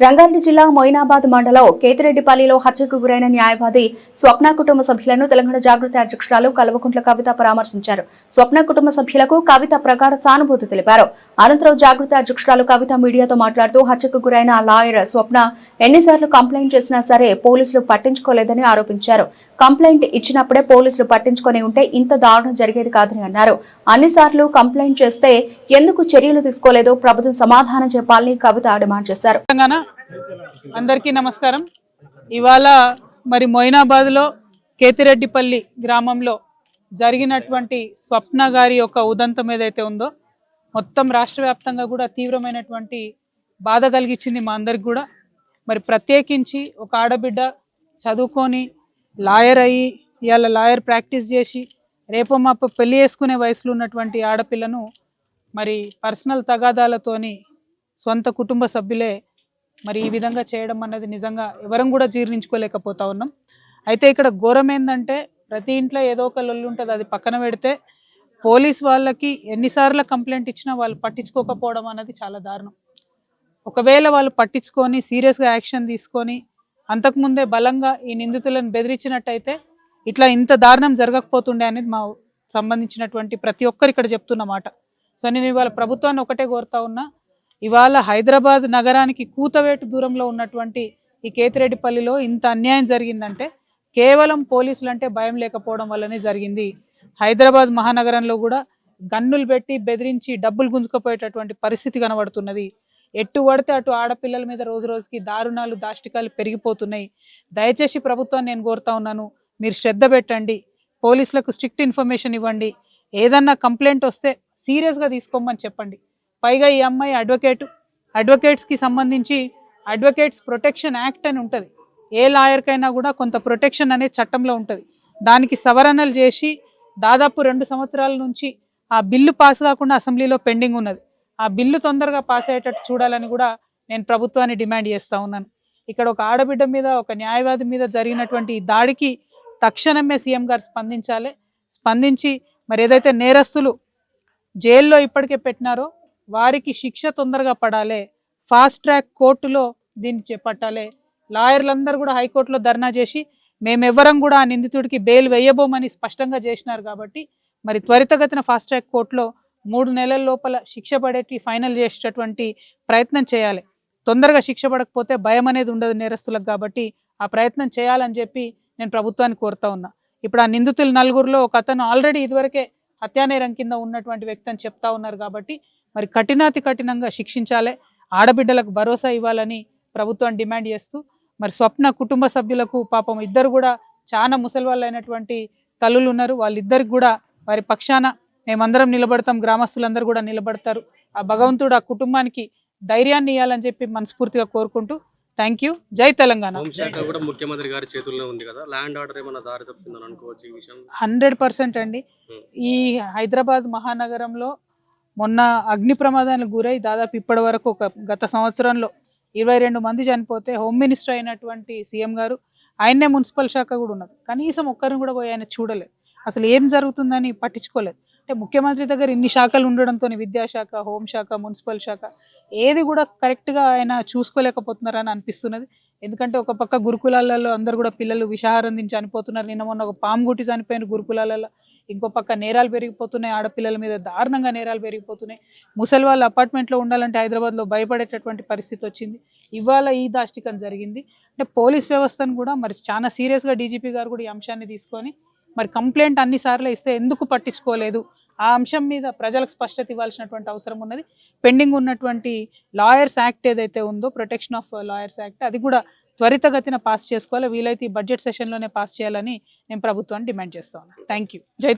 రంగారెడ్డి జిల్లా మొయినాబాద్ మండలం కేతిరెడ్డిపల్లిలో హత్యకు గురైన న్యాయవాది స్వప్న కుటుంబ సభ్యులను తెలంగాణ జాగృతి అధ్యక్షురాలు కల్వకుంట్ల కవిత పరామర్శించారు. స్వప్న కుటుంబ సభ్యులకు కవిత ప్రగాఢ సానుభూతి తెలిపారు. అనంతరం జాగృతి అధ్యక్షురాలు కవిత మీడియాతో మాట్లాడుతూ హత్యకు గురైన లాయర్ స్వప్న ఎన్నిసార్లు కంప్లైంట్ చేసినా సరే పోలీసులు పట్టించుకోలేదని ఆరోపించారు. కంప్లైంట్ ఇచ్చినప్పుడే పోలీసులు పట్టించుకొని ఉంటే ఇంత దారుణం జరిగేది కాదని అన్నారు. అన్నిసార్లు కంప్లైంట్ చేస్తే ఎందుకు చర్యలు తీసుకోలేదో ప్రభుత్వం సమాధానం చెప్పాలని కవిత డిమాండ్ చేశారు. అందరికీ నమస్కారం. ఇవాళ మరి మొయినాబాద్లో కేతిరెడ్డిపల్లి గ్రామంలో జరిగినటువంటి స్వప్న గారి యొక్క ఉదంతం ఏదైతే ఉందో మొత్తం రాష్ట్ర వ్యాప్తంగా కూడా తీవ్రమైనటువంటి బాధ కలిగించింది మా అందరికి కూడా. మరి ప్రత్యేకించి ఒక ఆడబిడ్డ చదువుకొని లాయర్ అయ్యి ఇవాళ లాయర్ ప్రాక్టీస్ చేసి రేపో మాప పెళ్ళి చేసుకునే వయసులో ఉన్నటువంటి ఆడపిల్లను మరి పర్సనల్ తగాదాలతోని సొంత కుటుంబ సభ్యులే మరి ఈ విధంగా చేయడం అన్నది నిజంగా ఎవరం కూడా జీర్ణించుకోలేకపోతా ఉన్నాం. అయితే ఇక్కడ ఘోరం ఏంటంటే ప్రతి ఇంట్లో ఏదో ఒక లొల్లు ఉంటుంది అది పక్కన పెడితే పోలీస్ వాళ్ళకి ఎన్నిసార్లు కంప్లైంట్ ఇచ్చినా వాళ్ళు పట్టించుకోకపోవడం అన్నది చాలా దారుణం. ఒకవేళ వాళ్ళు పట్టించుకొని సీరియస్గా యాక్షన్ తీసుకొని అంతకుముందే బలంగా ఈ నిందితులను బెదిరించినట్టయితే ఇట్లా ఇంత దారుణం జరగకపోతుండే అనేది మా సంబంధించినటువంటి ప్రతి ఒక్కరు ఇక్కడ చెప్తున్నమాట సో నేను ఇవాళ ప్రభుత్వాన్ని ఒకటే కోరుతా ఉన్నా ఇవాళ హైదరాబాద్ నగరానికి కూతవేటు దూరంలో ఉన్నటువంటి ఈ కేతిరెడ్డిపల్లిలో ఇంత అన్యాయం జరిగిందంటే కేవలం పోలీసులు అంటే భయం లేకపోవడం వల్లనే జరిగింది. హైదరాబాద్ మహానగరంలో కూడా గన్నులు పెట్టి బెదిరించి డబ్బులు గుంజుకుపోయేటటువంటి పరిస్థితి కనబడుతున్నది. ఎటు పడితే అటు ఆడపిల్లల మీద రోజు రోజుకి దారుణాలు దాష్టికాలు పెరిగిపోతున్నాయి. దయచేసి ప్రభుత్వాన్ని నేను కోరుతా ఉన్నాను మీరు శ్రద్ధ పెట్టండి పోలీసులకు స్ట్రిక్ట్ ఇన్ఫర్మేషన్ ఇవ్వండి. ఏదన్నా కంప్లైంట్ వస్తే సీరియస్గా తీసుకోమని చెప్పండి. పైగా ఈ అమ్మాయి అడ్వకేట్ అడ్వకేట్స్కి సంబంధించి అడ్వకేట్స్ ప్రొటెక్షన్ యాక్ట్ అని ఉంటుంది. ఏ లాయర్కైనా కూడా కొంత ప్రొటెక్షన్ అనేది చట్టంలో ఉంటుంది. దానికి సవరణలు చేసి దాదాపు రెండు సంవత్సరాల నుంచి ఆ బిల్లు పాస్ కాకుండా అసెంబ్లీలో పెండింగ్ ఉన్నది. ఆ బిల్లు తొందరగా పాస్ అయ్యేటట్టు చూడాలని కూడా నేను ప్రభుత్వాన్ని డిమాండ్ చేస్తూ ఉన్నాను. ఇక్కడ ఒక ఆడబిడ్డ మీద ఒక న్యాయవాది మీద జరిగినటువంటి దాడికి తక్షణమే సీఎం గారు స్పందించాలి. స్పందించి మరి ఏదైతే నేరస్తులు జైల్లో ఇప్పటికే పెట్టినారో వారికి శిక్ష తొందరగా పడాలి. ఫాస్ట్ ట్రాక్ కోర్టులో దీన్ని చేపట్టాలి. లాయర్లందరూ కూడా హైకోర్టులో ధర్నా చేసి మేమెవ్వరం కూడా ఆ నిందితుడికి బెయిల్ వేయబోమని స్పష్టంగా చేసినారు కాబట్టి మరి త్వరితగతిన ఫాస్ట్ ట్రాక్ కోర్టులో మూడు నెలల లోపల శిక్ష పడేటి ఫైనల్ చేసేటటువంటి ప్రయత్నం చేయాలి. తొందరగా శిక్ష పడకపోతే భయం అనేది ఉండదు నేరస్తులకు కాబట్టి ఆ ప్రయత్నం చేయాలని చెప్పి నేను ప్రభుత్వాన్ని కోరుతా ఉన్నా. ఇప్పుడు ఆ నిందితులు నలుగురిలో ఒక అతను ఆల్రెడీ ఇదివరకే హత్యానేరం కింద ఉన్నటువంటి వ్యక్తి అని చెప్తా ఉన్నారు కాబట్టి మరి కఠినాతి కఠినంగా శిక్షించాలి. ఆడబిడ్డలకు భరోసా ఇవ్వాలని ప్రభుత్వం డిమాండ్ చేస్తూ మరి స్వప్న కుటుంబ సభ్యులకు పాపం ఇద్దరు కూడా చాలా ముసలి వాళ్ళు అయినటువంటి తల్లులు ఉన్నారు. వాళ్ళిద్దరికి కూడా వారి పక్షాన మేమందరం నిలబడతాం. గ్రామస్తులందరూ కూడా నిలబడతారు. ఆ భగవంతుడు ఆ కుటుంబానికి ధైర్యాన్ని ఇవ్వాలని చెప్పి మనస్ఫూర్తిగా కోరుకుంటూ థ్యాంక్ యూ. జై తెలంగాణ. హోంశాఖ కూడా ముఖ్యమంత్రి గారి చేతుల్లో ఉంది కదా? ల్యాండ్ ఆర్డర్ ఏమైనా దారి తప్పుతుందని అనుకోవచ్చు ఈ విషయం? హండ్రెడ్ పర్సెంట్ అండి. ఈ హైదరాబాద్ మహానగరంలో మొన్న అగ్ని ప్రమాదానికి గురై దాదాపు ఇప్పటి వరకు ఒక గత సంవత్సరంలో ఇరవై రెండు మంది చనిపోతే హోమ్ మినిస్టర్ అయినటువంటి సీఎం గారు ఆయన్నే మున్సిపల్ శాఖ కూడా ఉన్నది. కనీసం ఒక్కరిని కూడా పోయి ఆయన చూడలేదు. అసలు ఏం జరుగుతుందని పట్టించుకోలేదు. అంటే ముఖ్యమంత్రి దగ్గర ఇన్ని శాఖలు ఉండడంతో విద్యాశాఖ హోంశాఖ మున్సిపల్ శాఖ ఏది కూడా కరెక్ట్గా ఆయన చూసుకోలేకపోతున్నారని అనిపిస్తున్నది. ఎందుకంటే ఒక పక్క గురుకులాలలో అందరు కూడా పిల్లలు విషాహారం తిని చనిపోతున్నారు. నిన్న మొన్న ఒక పాము గుట్టి చనిపోయిన గురుకులాలలో ఇంకో పక్క నేరాలు పెరిగిపోతున్నాయి. ఆడపిల్లల మీద దారుణంగా నేరాలు పెరిగిపోతున్నాయి. ముసలి వాళ్ళు అపార్ట్మెంట్లో ఉండాలంటే హైదరాబాద్లో భయపడేటటువంటి పరిస్థితి వచ్చింది. ఇవాళ ఈ దాష్టికం జరిగింది. అంటే పోలీస్ వ్యవస్థను కూడా మరి చాలా సీరియస్గా డీజీపీ గారు కూడా ఈ అంశాన్ని తీసుకొని మరి కంప్లైంట్ అన్నిసార్లు ఇస్తే ఎందుకు పట్టించుకోలేదు? ఆ అంశం మీద ప్రజలకు స్పష్టత ఇవ్వాల్సినటువంటి అవసరం ఉన్నది. పెండింగ్ ఉన్నటువంటి లాయర్స్ యాక్ట్ ఏదైతే ఉందో ప్రొటెక్షన్ ఆఫ్ లాయర్స్ యాక్ట్ అది కూడా త్వరితగతిన పాస్ చేసుకోవాలి. వీలైతే ఈ బడ్జెట్ సెషన్లోనే పాస్ చేయాలని నేను ప్రభుత్వాన్ని డిమాండ్ చేస్తాను థ్యాంక్ యూ జై